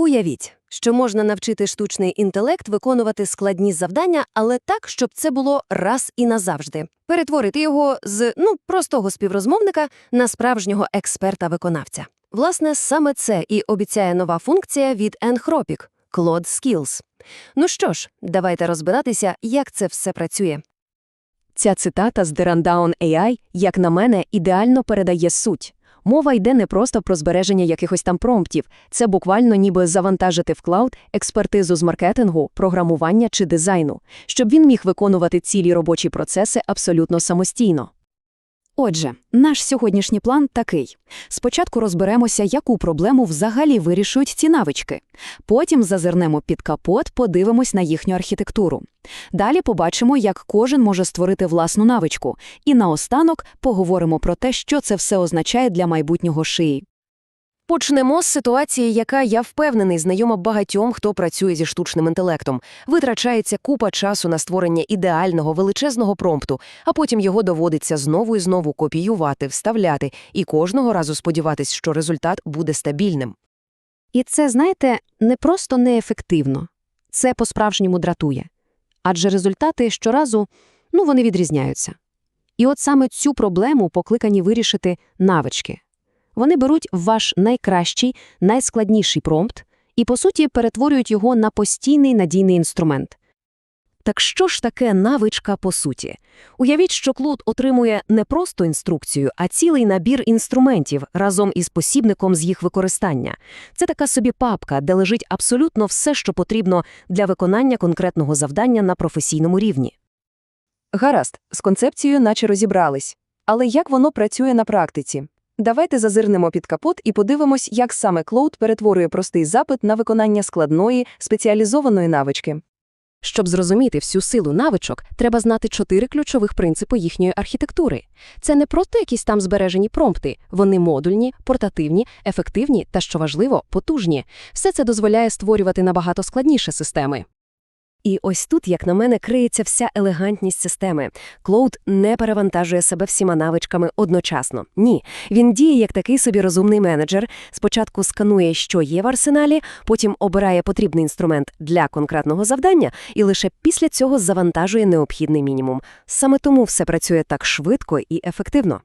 Уявіть, що можна навчити штучний інтелект виконувати складні завдання, але так, щоб це було раз і назавжди. Перетворити його з ну простого співрозмовника на справжнього експерта-виконавця. Власне, саме це і обіцяє нова функція від Anthropic – Claude Skills. Ну що ж, давайте розбиратися, як це все працює. Ця цитата з Rundown AI, як на мене, ідеально передає суть. Мова йде не просто про збереження якихось там промптів, це буквально ніби завантажити в клауд експертизу з маркетингу, програмування чи дизайну, щоб він міг виконувати цілі робочі процеси абсолютно самостійно. Отже, наш сьогоднішній план такий. Спочатку розберемося, яку проблему взагалі вирішують ці навички. Потім зазирнемо під капот, подивимось на їхню архітектуру. Далі побачимо, як кожен може створити власну навичку. І наостанок поговоримо про те, що це все означає для майбутнього шиї. Почнемо з ситуації, яка, я впевнений, знайома багатьом, хто працює зі штучним інтелектом. Витрачається купа часу на створення ідеального величезного промпту, а потім його доводиться знову і знову копіювати, вставляти і кожного разу сподіватись, що результат буде стабільним. І це, знаєте, не просто неефективно. Це по-справжньому дратує. Адже результати щоразу, ну, вони відрізняються. І от саме цю проблему покликані вирішити навички. Вони беруть ваш найкращий, найскладніший промпт і, по суті, перетворюють його на постійний надійний інструмент. Так що ж таке навичка по суті? Уявіть, що Клуд отримує не просто інструкцію, а цілий набір інструментів разом із посібником з їх використання. Це така собі папка, де лежить абсолютно все, що потрібно для виконання конкретного завдання на професійному рівні. Гаразд, з концепцією наче розібрались. Але як воно працює на практиці? Давайте зазирнемо під капот і подивимось, як саме Cloud перетворює простий запит на виконання складної, спеціалізованої навички. Щоб зрозуміти всю силу навичок, треба знати чотири ключових принципи їхньої архітектури. Це не просто якісь там збережені промпти, вони модульні, портативні, ефективні та, що важливо, потужні. Все це дозволяє створювати набагато складніші системи. І ось тут, як на мене, криється вся елегантність системи. Клоуд не перевантажує себе всіма навичками одночасно. Ні, він діє як такий собі розумний менеджер. Спочатку сканує, що є в арсеналі, потім обирає потрібний інструмент для конкретного завдання і лише після цього завантажує необхідний мінімум. Саме тому все працює так швидко і ефективно.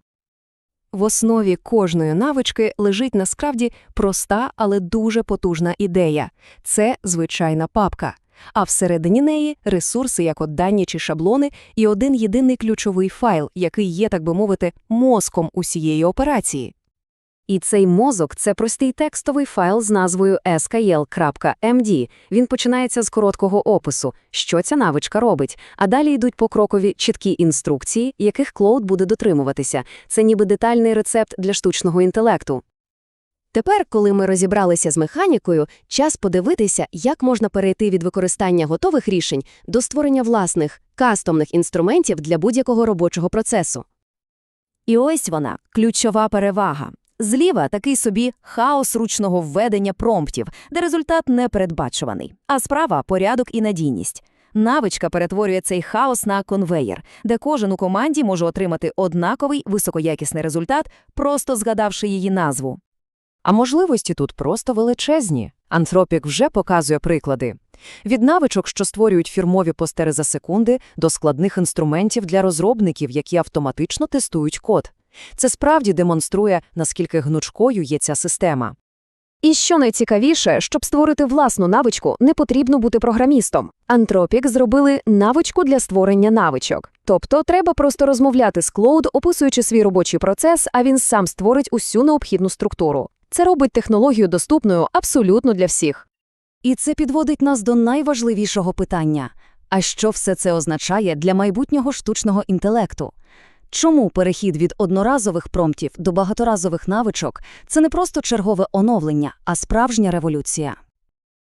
В основі кожної навички лежить насправді проста, але дуже потужна ідея. Це звичайна папка. А всередині неї ресурси, як от дані чи шаблони, і один єдиний ключовий файл, який є, так би мовити, мозком усієї операції. І цей мозок – це простий текстовий файл з назвою skl.md. Він починається з короткого опису, що ця навичка робить, а далі йдуть покрокові чіткі інструкції, яких Клоуд буде дотримуватися. Це ніби детальний рецепт для штучного інтелекту. Тепер, коли ми розібралися з механікою, час подивитися, як можна перейти від використання готових рішень до створення власних, кастомних інструментів для будь-якого робочого процесу. І ось вона, ключова перевага. Зліва такий собі хаос ручного введення промптів, де результат непередбачуваний, а справа – порядок і надійність. Навичка перетворює цей хаос на конвеєр, де кожен у команді може отримати однаковий високоякісний результат, просто згадавши її назву. А можливості тут просто величезні. Антропік вже показує приклади. Від навичок, що створюють фірмові постери за секунди, до складних інструментів для розробників, які автоматично тестують код. Це справді демонструє, наскільки гнучкою є ця система. І що найцікавіше, щоб створити власну навичку, не потрібно бути програмістом. Антропік зробили навичку для створення навичок. Тобто треба просто розмовляти з Клоуд, описуючи свій робочий процес, а він сам створить усю необхідну структуру. Це робить технологію доступною абсолютно для всіх. І це підводить нас до найважливішого питання. А що все це означає для майбутнього штучного інтелекту? Чому перехід від одноразових промптів до багаторазових навичок – це не просто чергове оновлення, а справжня революція?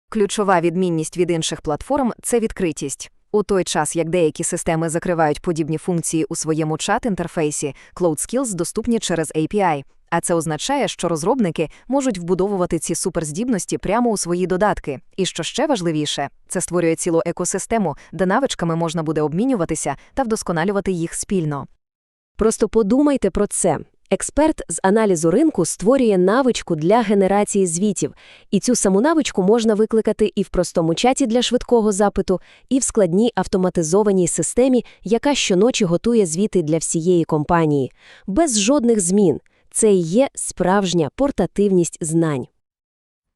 Ключова відмінність від інших платформ – це відкритість. У той час, як деякі системи закривають подібні функції у своєму чат-інтерфейсі, Cloud Skills доступні через API. А це означає, що розробники можуть вбудовувати ці суперздібності прямо у свої додатки. І що ще важливіше, це створює цілу екосистему, де навичками можна буде обмінюватися та вдосконалювати їх спільно. Просто подумайте про це. Експерт з аналізу ринку створює навичку для генерації звітів, і цю саму навичку можна викликати і в простому чаті для швидкого запиту, і в складній автоматизованій системі, яка щоночі готує звіти для всієї компанії. Без жодних змін. Це і є справжня портативність знань.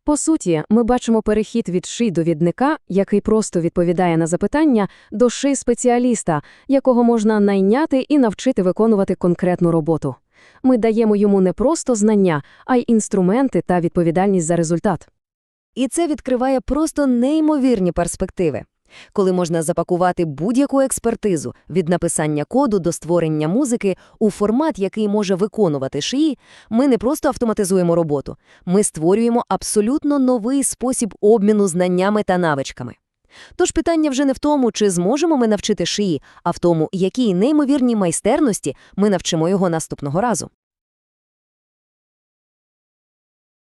По суті, ми бачимо перехід від ши довідника, який просто відповідає на запитання, до ши спеціаліста, якого можна найняти і навчити виконувати конкретну роботу. Ми даємо йому не просто знання, а й інструменти та відповідальність за результат. І це відкриває просто неймовірні перспективи. Коли можна запакувати будь-яку експертизу від написання коду до створення музики у формат, який може виконувати шиї, ми не просто автоматизуємо роботу, ми створюємо абсолютно новий спосіб обміну знаннями та навичками. Тож питання вже не в тому, чи зможемо ми навчити шиї, а в тому, якій неймовірній майстерності ми навчимо його наступного разу.